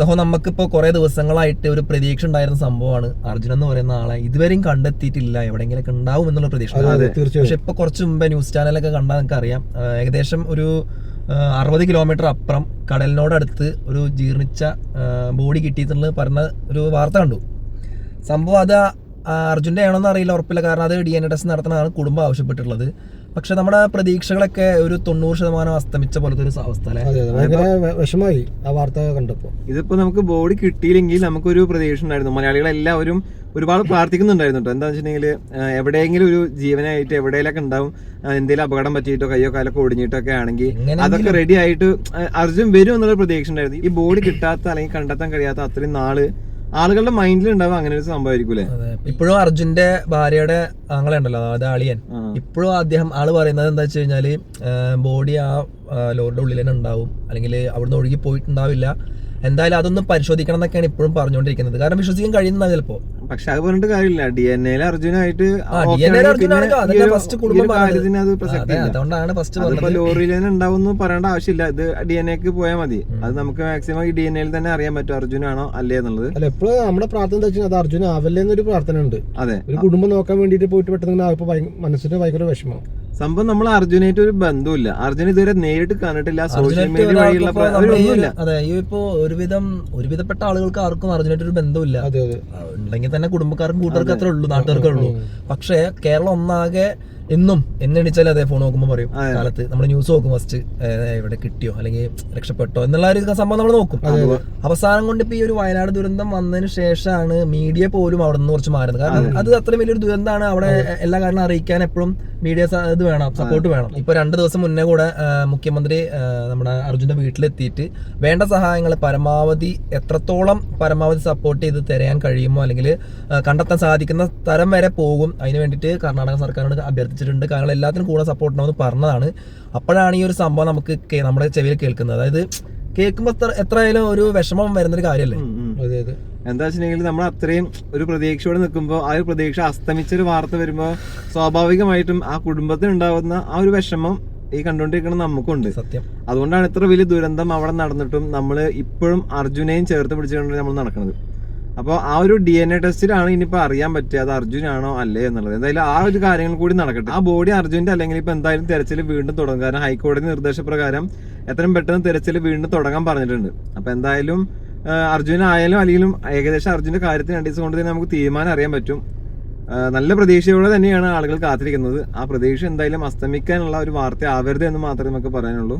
സഹോ നമുക്കിപ്പോ കുറെ ദിവസങ്ങളായിട്ട് ഒരു പ്രതീക്ഷ ഉണ്ടായിരുന്ന സംഭവമാണ് അർജുൻ എന്ന് പറയുന്ന ആളെ ഇതുവരെയും കണ്ടെത്തിയിട്ടില്ല. എവിടെയെങ്കിലൊക്കെ ഉണ്ടാവും എന്നുള്ള പ്രതീക്ഷ. പക്ഷെ ഇപ്പൊ കുറച്ച് മുമ്പേ ന്യൂസ് ചാനലൊക്കെ കണ്ടാൽ നിങ്ങൾക്ക് അറിയാം ഏകദേശം ഒരു അറുപത് കിലോമീറ്റർ അപ്പുറം കടലിനോടടുത്ത് ഒരു ജീർണിച്ച ബോഡി കിട്ടിയിട്ടുള്ളത് പറഞ്ഞ ഒരു വാർത്ത കണ്ടു. സംഭവം അത് ആ, അർജുന്റെ ആണോന്ന് അറിയില്ല ഉറപ്പില്ല. കാരണം അത് ഡി എൻ എ ടെസ്റ്റ് നടത്തണമെന്നാണ് കുടുംബം ആവശ്യപ്പെട്ടിട്ടുള്ളത്. പക്ഷെ നമ്മുടെ പ്രതീക്ഷകളൊക്കെ ഒരു തൊണ്ണൂറ് ശതമാനം അസ്തമിച്ച പോലത്തെ ഒരു അവസ്ഥ വിഷമായി ആ വാർത്ത കണ്ടപ്പോ. ഇതിപ്പോ നമുക്ക് ബോഡി കിട്ടിയില്ലെങ്കിൽ നമുക്കൊരു പ്രതീക്ഷ ഉണ്ടായിരുന്നു. മലയാളികളെല്ലാവരും ഒരുപാട് പ്രാർത്ഥിക്കുന്നുണ്ടായിരുന്നു കേട്ടോ. എന്താ വെച്ചിട്ടുണ്ടെങ്കിൽ എവിടെയെങ്കിലും ഒരു ജീവനായിട്ട് എവിടെയെങ്കിലൊക്കെ ഉണ്ടാവും. എന്തെങ്കിലും അപകടം പറ്റിയിട്ടോ കയ്യോ കാലൊക്കെ ഒടിഞ്ഞിട്ടോ ഒക്കെ ആണെങ്കിൽ അതൊക്കെ റെഡി ആയിട്ട് അർജുൻ വരും എന്നുള്ള പ്രതീക്ഷ ഉണ്ടായിരുന്നു. ഈ ബോഡി കിട്ടാത്ത അല്ലെങ്കിൽ കണ്ടെത്താൻ കഴിയാത്ത അത്രയും നാൾ ആളുകളുടെ മൈൻഡിൽ ഉണ്ടാവും അങ്ങനെ ഒരു സംഭവമായിരിക്കൂലേ ഇപ്പോഴും അർജുന്റെ ഭാര്യയുടെ ആങ്ങളെ ഉണ്ടല്ലോ അതായത് അളിയൻ. ഇപ്പോഴും അദ്ദേഹം ആൾ പറയുന്നത് എന്താ വെച്ച് കഴിഞ്ഞാൽ ബോഡി ആ ആ, ലോറിയുടെ ഉള്ളിൽ തന്നെ ഉണ്ടാവും. അല്ലെങ്കിൽ അവിടുന്ന് ഒഴുകി പോയിട്ടുണ്ടാവില്ല. എന്തായാലും അതൊന്നും പരിശോധിക്കണം എന്നൊക്കെയാണ് ഇപ്പോഴും പറഞ്ഞുകൊണ്ടിരിക്കുന്നത്. കാരണം വിശ്വസിക്കാൻ കഴിയുന്ന ചിലപ്പോ. പക്ഷെ അത് പറഞ്ഞിട്ട് കാര്യമില്ല. ഡി എൻ എയിൽ അർജുനായിട്ട് അതുകൊണ്ടാണ് ഫസ്റ്റ് പറഞ്ഞത്. ലോറിയിൽ തന്നെ ഉണ്ടാവും പറയേണ്ട ആവശ്യമില്ല. ഇത് ഡി എൻ എക്ക് പോയാൽ മതി. അത് നമുക്ക് മാക്സിമം ഈ ഡി എൻ എയിൽ തന്നെ അറിയാൻ പറ്റും അർജുനാണോ അല്ലേ എന്നുള്ളത്. അല്ല എപ്പോഴും നമ്മുടെ പ്രാർത്ഥന എന്താ വെച്ചാൽ അത് അർജുന ആവല്ലേ എന്നൊരു പ്രാർത്ഥന ഉണ്ട് അതെ. ഒരു കുടുംബം നോക്കാൻ വേണ്ടിയിട്ട് പോയിട്ട് പെട്ടെന്ന് മനസ്സിന് ഭയങ്കര വിഷമം. സംഭവം നമ്മൾ അർജുനായിട്ട് ഒരു ബന്ധമില്ല അർജുന ഇതുവരെ നേരിട്ട് കണ്ടിട്ടില്ല. സോഷ്യൽ മീഡിയ വഴിയുള്ള അതെ ഈ ഇപ്പോ ഒരുവിധം ഒരുവിധപ്പെട്ട ആളുകൾക്ക് ആർക്കും അർജുനായിട്ട് ഒരു ബന്ധമില്ല അതെ അതെ. ഉണ്ടെങ്കിൽ തന്നെ കുടുംബക്കാർക്കും കൂട്ടുകാർക്കും അത്രേ ഉള്ളൂ നാട്ടുകാർക്കേ ഉള്ളൂ. പക്ഷേ കേരളം ഒന്നാകെ എന്നും എന്നെണിച്ചാൽ അതെ ഫോൺ നോക്കുമ്പോൾ പറയും. കാലത്ത് നമ്മൾ ന്യൂസ് നോക്കും ഫസ്റ്റ് ഇവിടെ കിട്ടിയോ? അല്ലെങ്കിൽ രക്ഷപ്പെട്ടോ? എന്നുള്ള ഒരു സംഭവം നമ്മൾ നോക്കും. അവസാനം കൊണ്ട് ഇപ്പൊ ഈ ഒരു വയനാട് ദുരന്തം വന്നതിന് ശേഷമാണ് മീഡിയ പോലും അവിടെ നിന്ന് കുറച്ച് മാറുന്നത്. കാരണം അത്. അത്രയും വലിയൊരു ദുരന്തമാണ് അവിടെ എല്ലാ കാരണം അറിയിക്കാൻ എപ്പോഴും മീഡിയ ഇത് വേണം സപ്പോർട്ട് വേണം. ഇപ്പൊ രണ്ട് ദിവസം മുന്നേ കൂടെ മുഖ്യമന്ത്രി നമ്മുടെ അർജുന്റെ വീട്ടിലെത്തിയിട്ട് വേണ്ട സഹായങ്ങൾ പരമാവധി എത്രത്തോളം പരമാവധി സപ്പോർട്ട് ചെയ്ത് തരാൻ കഴിയുമോ അല്ലെങ്കിൽ കണ്ടെത്താൻ സാധിക്കുന്ന തരം വരെ പോകും. അതിന് വേണ്ടിയിട്ട് കർണാടക സർക്കാരിനോട് അഭ്യർത്ഥിച്ചിട്ടുണ്ട് കാരണം എല്ലാത്തിനും കൂടെ സപ്പോർട്ട് ഉണ്ടാവും പറഞ്ഞതാണ്. അപ്പോഴാണ് ഈ ഒരു സംഭവം നമുക്ക് കേ- നമ്മുടെ ചെവിയിൽ കേൾക്കുന്നത്. അതായത് കേൾക്കുമ്പോൾ എത്ര എത്രയായാലും ഒരു വിഷമം വരുന്നൊരു കാര്യമല്ലേ. അതെ അതെ. എന്താ വെച്ചിട്ടുണ്ടെങ്കിൽ നമ്മൾ അത്രയും ഒരു പ്രതീക്ഷയോടെ നിൽക്കുമ്പോൾ ആ ഒരു പ്രതീക്ഷ അസ്തമിച്ചൊരു വാർത്ത വരുമ്പോൾ സ്വാഭാവികമായിട്ടും ആ കുടുംബത്തിന് ഉണ്ടാകുന്ന ആ ഒരു വിഷമം ഈ കണ്ടുകൊണ്ടിരിക്കുന്ന നമുക്കുണ്ട്. സത്യം. അതുകൊണ്ടാണ് ഇത്ര വലിയ ദുരന്തം അവിടെ നടന്നിട്ടും നമ്മൾ ഇപ്പോഴും അർജുനെയും ചേർത്ത് പിടിച്ചുകൊണ്ട് നമ്മൾ നടക്കുന്നത്. അപ്പോൾ ആ ഒരു ഡി എൻ എ ടെസ്റ്റിലാണ് ഇനിയിപ്പോൾ അറിയാൻ പറ്റുക അത് അർജുനാണോ അല്ലേ എന്നുള്ളത്. എന്തായാലും ആ ഒരു കാര്യങ്ങൾ കൂടി നടക്കട്ടെ. ആ ബോഡി അർജുന്റെ അല്ലെങ്കിൽ ഇപ്പോൾ എന്തായാലും തിരച്ചിൽ വീണ്ടും തുടങ്ങും. കാരണം ഹൈക്കോടതി നിർദ്ദേശപ്രകാരം എത്രയും പെട്ടെന്ന് തിരച്ചിൽ വീണ്ടും തുടങ്ങാൻ പറഞ്ഞിട്ടുണ്ട്. അപ്പോൾ എന്തായാലും അർജുനായാലും അല്ലെങ്കിലും ഏകദേശം അർജുന്റെ കാര്യത്തിന് രണ്ട് ദിവസം കൊണ്ട് തന്നെ നമുക്ക് തീരുമാനം അറിയാൻ പറ്റും. നല്ല പ്രതീക്ഷയോടെ തന്നെയാണ് ആളുകൾ കാത്തിരിക്കുന്നത്. ആ പ്രതീക്ഷ എന്തായാലും അസ്തമിക്കാനുള്ള ഒരു വാർത്ത ആവരുത് എന്ന് മാത്രമേ നമുക്ക് പറയാനുള്ളൂ.